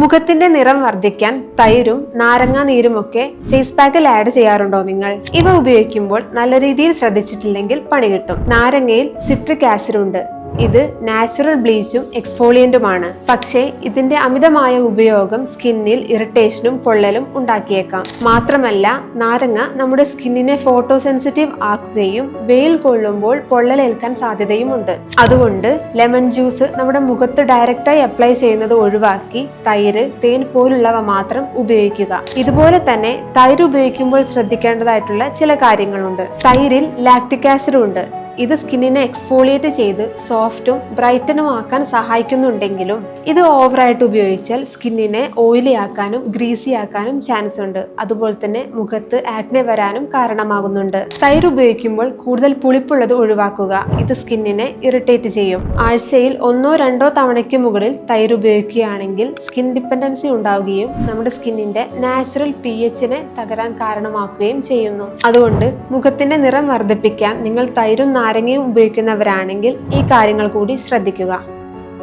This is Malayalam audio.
മുഖത്തിന്റെ നിറം വർദ്ധിക്കാൻ തൈരും നാരങ്ങാ നീരുമൊക്കെ ഫേസ് പാക്കിൽ ആഡ് ചെയ്യാറുണ്ടോ നിങ്ങൾ? ഇവ ഉപയോഗിക്കുമ്പോൾ നല്ല രീതിയിൽ ശ്രദ്ധിച്ചിട്ടില്ലെങ്കിൽ പണി കിട്ടും. നാരങ്ങയിൽ സിട്രിക് ആസിഡ് ഉണ്ട്. ഇത് നാച്ചുറൽ ബ്ലീച്ചും എക്സ്ഫോളിയന്റുമാണ്. പക്ഷേ ഇതിന്റെ അമിതമായ ഉപയോഗം സ്കിന്നിൽ ഇറിറ്റേഷനും പൊള്ളലും ഉണ്ടാക്കിയേക്കാം. മാത്രമല്ല നാരങ്ങ നമ്മുടെ സ്കിന്നിനെ ഫോട്ടോ സെൻസിറ്റീവ് ആക്കുകയും വെയിൽ കൊള്ളുമ്പോൾ പൊള്ളലേൽക്കാൻ സാധ്യതയുമുണ്ട്. അതുകൊണ്ട് ലെമൺ ജ്യൂസ് നമ്മുടെ മുഖത്ത് ഡയറക്റ്റായി അപ്ലൈ ചെയ്യുന്നത് ഒഴിവാക്കി തൈര് തേൻ പോലുള്ളവ മാത്രം ഉപയോഗിക്കുക. ഇതുപോലെ തന്നെ തൈര് ഉപയോഗിക്കുമ്പോൾ ശ്രദ്ധിക്കേണ്ടതായിട്ടുള്ള ചില കാര്യങ്ങളുണ്ട്. തൈരിൽ ലാക്ടിക് ആസിഡ് ഉണ്ട് ഇത് സ്കിന്നിനെ എക്സ്ഫോളിയേറ്റ് ചെയ്ത് സോഫ്റ്റും ബ്രൈറ്റനും ആക്കാൻ സഹായിക്കുന്നുണ്ടെങ്കിലും ഇത് ഓവറായിട്ട് ഉപയോഗിച്ചാൽ സ്കിന്നിനെ ഓയിലി ആക്കാനും ഗ്രീസി ആക്കാനും ചാൻസ് ഉണ്ട്. അതുപോലെ തന്നെ മുഖത്ത് ആക്നെ വരാനും കാരണമാകുന്നുണ്ട്. തൈര് ഉപയോഗിക്കുമ്പോൾ കൂടുതൽ പുളിപ്പുള്ളത് ഒഴിവാക്കുക. ഇത് സ്കിന്നിനെ ഇറിറ്റേറ്റ് ചെയ്യും. ആഴ്ചയിൽ ഒന്നോ രണ്ടോ തവണയ്ക്ക് മുകളിൽ തൈര് ഉപയോഗിക്കുകയാണെങ്കിൽ സ്കിൻ ഡിപ്പെൻഡൻസി ഉണ്ടാവുകയും നമ്മുടെ സ്കിന്നിന്റെ നാച്ചുറൽ പി എച്ചിനെ തകരാൻ കാരണമാക്കുകയും ചെയ്യുന്നു. അതുകൊണ്ട് മുഖത്തിന്റെ നിറം വർദ്ധിപ്പിക്കാൻ നിങ്ങൾ തൈരും നാരങ്ങയും ഉപയോഗിക്കുന്നവരാണെങ്കിൽ ഈ കാര്യങ്ങൾ കൂടി ശ്രദ്ധിക്കുക.